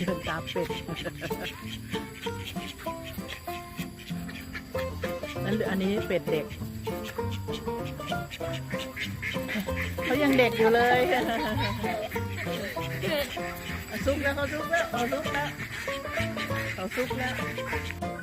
เดินตามเป็ดนั่นอันนี้เป็ดเด็ก เขายังเด็กอยู่เลยซุกแล้วเขาซุกแล้วเขาซุกแล้วเขาซุกแล้ว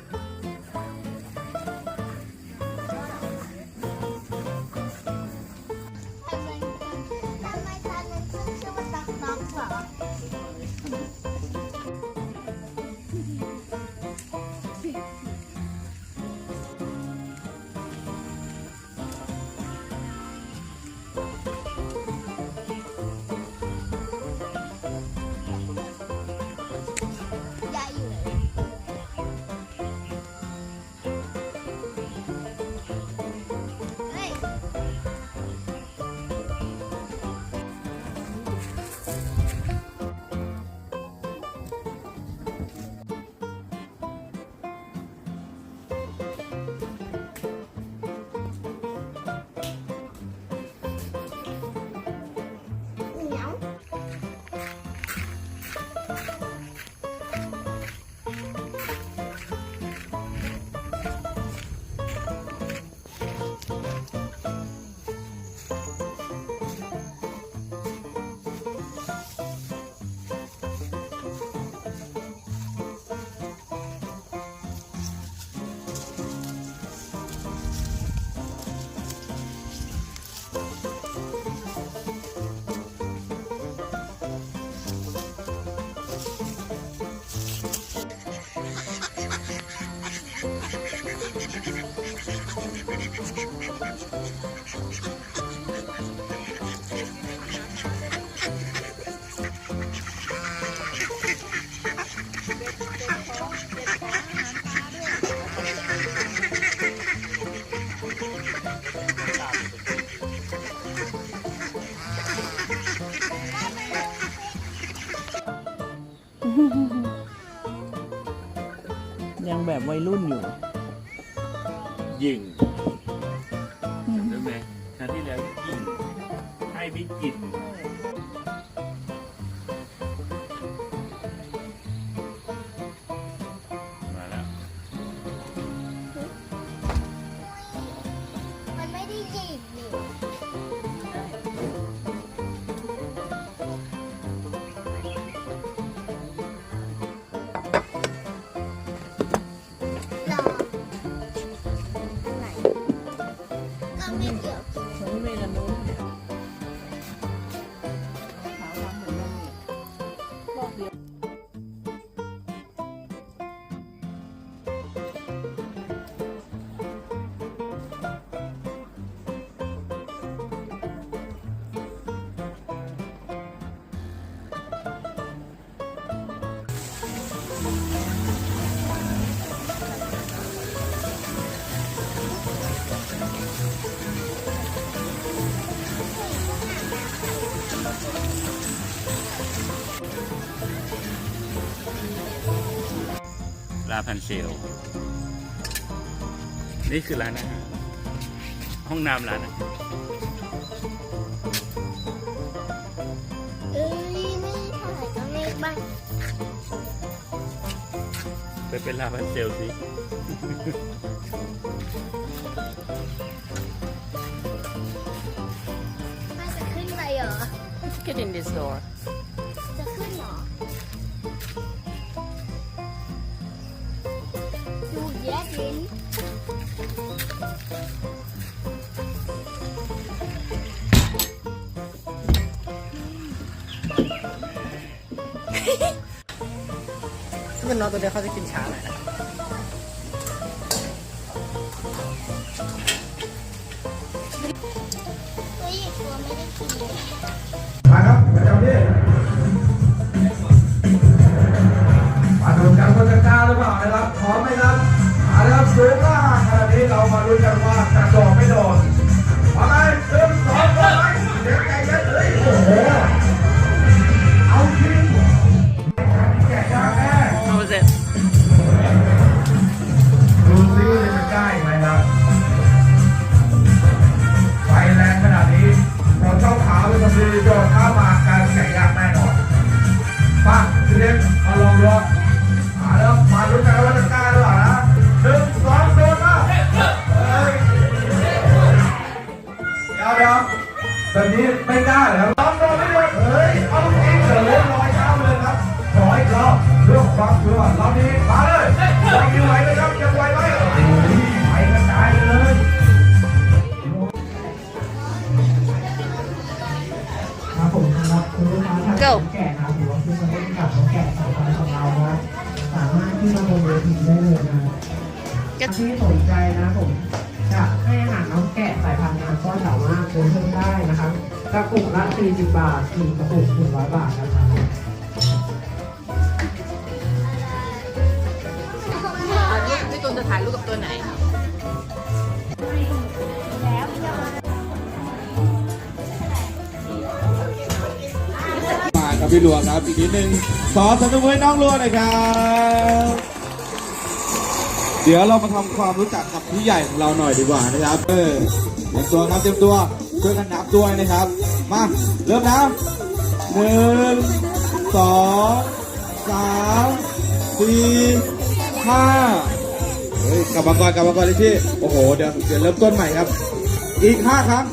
แบบวัยรุ่นอยู่ ยิง Amen. Amen. พันเซล นี่คือร้านอาหารห้องน้ำร้านอาหารเป็ไปเป็นลาพันเซลสิขึ้ Let's get in this door. กลิ้นมันนอนตัวเดียวเขาจะกินช้าหน่อยนะ อบเรื่องความเชื่อรอบนี้มาเลยลองอยู่ไหวไหมครับยังไหวไหมโอ้ยไปกระจายเลยครับผมสำหรับคุณลูกค้าท่านแก่นะครับหรือว่าผู้มาเล่นกับน้องแก่สายพันธุ์ของเรานะสามารถที่มาบนเวทีได้เลยนะที่สนใจนะผมจะให้อาหารน้องแกะสายพันธุ์นั้นก็สามารถซื้อเพิ่มได้นะครับกระปุกละ40บาทสี่กระปุก100บาทนะครับ ถ่ายรูปกับตัวไหน มาครับพี่หลวงครับอีกนิดนึงขอสนับสนุนน้องหลวหน่อยครับ เดี๋ยวเรามาทำความรู้จักกับพี่ใหญ่ของเราหน่อยดีกว่านะครับ เออเตรียมตัวครับเตรียมตัวช่วยกันนับด้วยนะครับ มาเริ่มนับหนึ่งสองสามสี่ห้า เฮ้ยกลับมาก่อนกลับมาก่อนเลยพี่ โอ้โห เดี๋ยวเดี๋ยวเริ่มต้นใหม่ครับ อีกห้าครั้ง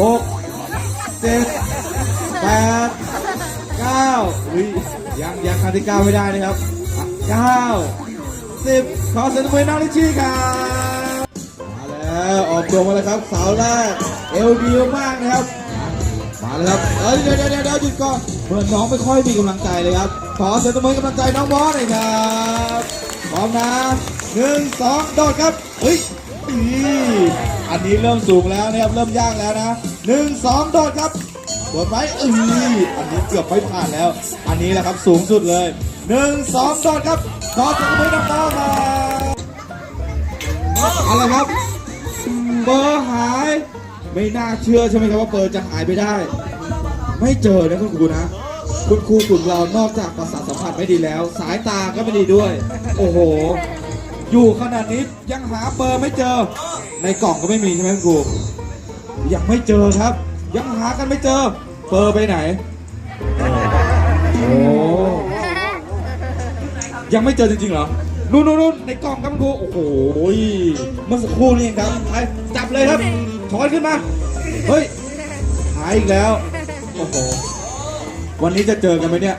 หกเจ็ดแปดเก้าอุ้ยยังยังครั้งที่เก้าไม่ได้นะครับเก้าสิบขอเสียงปรบมือน้องลิชชี่ครับมาแล้วออกตัวมาแล้วครับสาวแรกเอลดีมากนะครับมาเลยครับเอ้ยเดี๋ยวเดี๋ยวเดี๋ยวเดี๋ยวหยุดก่อนเพื่อนน้องไม่ค่อยมีกำลังใจเลยครับขอเสียงปรบมือกำลังใจน้องบอสหน่อยครับพร้อมนะ หนึ่งสองโดดครับเฮ้ยอีอันนี้เริ่มสูงแล้วนะครับ เริ่มยากแล้วนะหนึ่งสองโดดครับโดดไหมอ้ยอันนี้เกือบไม่ผ่านแล้ว อันนี้แหละครับสูงสุดเลยหนึ่งสองโดดครับขอเสียงปรบมือน้องๆมาอะไรครับเบอร์หายไม่น่าเชื่อใช่ไหมครับว่าเบอร์จะหายไปได้ ไม่เจอนะคุณครูนะคุณครูกลุ่มเรานอกจากประสาทสัมผัสไม่ดีแล้ว สายตาก็ไม่ดีด้วย โอ้โห อยู่ขนาดนี้ยังหาเบอร์ไม่เจอ ในกล่องก็ไม่มีใช่ไหมคุณครูยังไม่เจอครับ ยังหากันไม่เจอ เบอร์ไปไหนโอ้ยังไม่เจอจริงๆเหรอนู่นนู่นนู่นในกล่องครับคุณครูโอ้โหเมื่อสักครู่นี่เองครับไปจับเลยครับถอนขึ้นมาเฮ้ยหายอีกแล้วโอ้โหวันนี้จะเจอกันไหมเนี่ย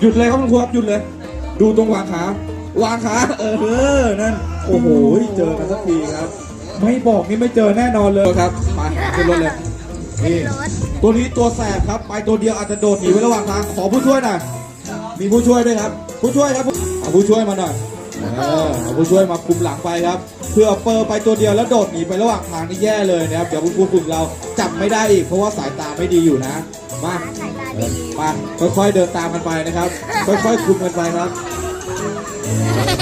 หยุดเลยครับคุณครูครับหยุดเลย ดูตรงวางขา วางขาเออ นั่น โอ้โห เจอกันสักทีครับ ไม่บอกนี่ไม่เจอแน่นอนเลยครับ ไปขึ้นรถเลยนี่ตัวนี้ตัวแสบครับ ไปตัวเดียวอาจจะโดดหนีไว้ระหว่างทาง ขอผู้ช่วยหน่อย มีผู้ช่วยด้วยครับ ผู้ช่วยครับเอาผู้ช่วยมาหน่อยเออเอาผู้ช่วยมาคุมหลังไปครับ เพื่อเปอร์ไปตัวเดียวแล้วโดดหนีไประหว่างทางนี่แย่เลยนะครับ เดี๋ยวคุณครูฝึกเราจับไม่ได้อีก เพราะว่าสายตาไม่ดีอยู่นะ มาเออมา ค่อยๆเดินตามกันไปนะครับ ค่อยๆคุมกันไปครับ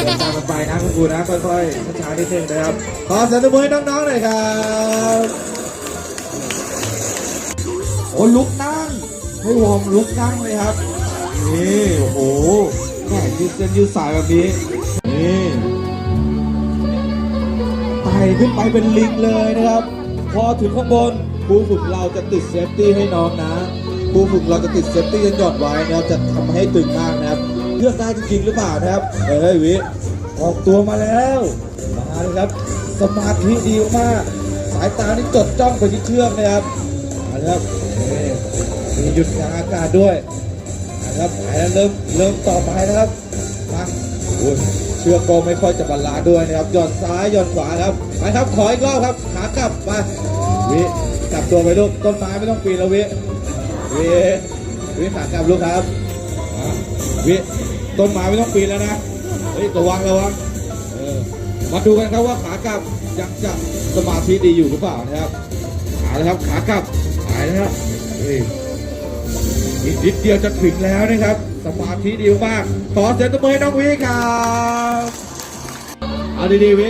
เดินตามกันไปนะคุณครูนะค่อยๆช้าๆนิดนึงนะครับ ขอเสียงตบมือให้น้องๆหน่อยครับโอ้ลุกนั่งให้วอร์มลุกนั่งเลยครับนี่โอ้โหแหมยืดเส้นยืดสายแบบนี้นี่ไต่ขึ้นไปเป็นลิงเลยนะครับ พอถึงข้างบนครูฝึกเราจะติดเซฟตี้ให้น้องนะครูฝึกเราจะติดเซฟตี้ยันหย่อนไว้นะครับจะทำให้ตึงมากนะครับ เลือกได้จริงๆหรือเปล่านะครับเฮ้ยวิออกตัวมาแล้วมาเลยครับ สมาธิดีมากสายตานี่จดจ้องไปที่เครื่องนะครับมาเลยครับมีหยุดกลางอากาศด้วยนะครับไปแล้วเริ่มเริ่มต่อไปนะครับมาโอ้ยเชือกก็ไม่ค่อยจะบาลาด้วยนะครับหย่อนซ้ายหย่อนขวาครับไปครับขออีกรอบครับขากลับไปวิกลับตัวไปลูกต้นไม้ไม่ต้องปีนแล้ววิวิวิขากลับลูกครับ วิต้นไม้ไม่ต้องปีนแล้วนะเฮ้ยระวังระวังเออมาดูกันครับว่าขากลับยังจะสมาธิดีอยู่หรือเปล่านะครับเอาละครับขากลับไปนะครับเฮ้ยอีกนิดเดียวจะถึงแล้วนะครับ สมาธิดีมากขอเสียงตบมือน้องวิครับเอาดีๆวิ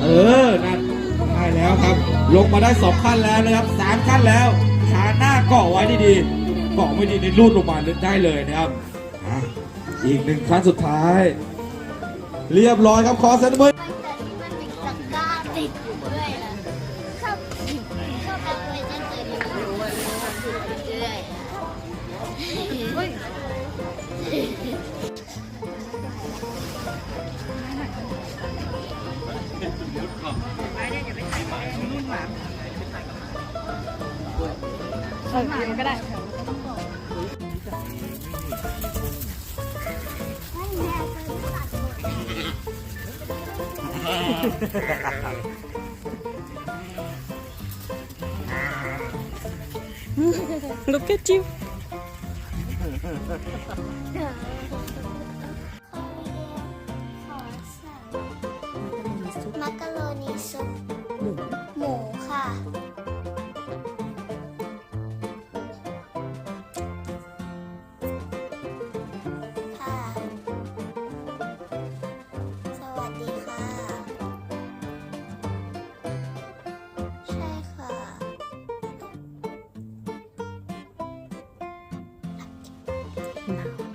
เออนั่นได้แล้วครับ ลงมาได้สองขั้นแล้วนะครับสามขั้นแล้วขาหน้าเกาะไว้ดีๆ เกไม่ดีในรูดลงมาได้เลยนะครับอะอีกหนึ่งขั้นสุดท้าย เรียบร้อยครับขอเสียงตบมือมันมีตะกร้าติดอยู่ด้วยนะชอบชอบเอาไปเล่นตัวนี้เรื่อยออมันก็ได้ ลูกแตอ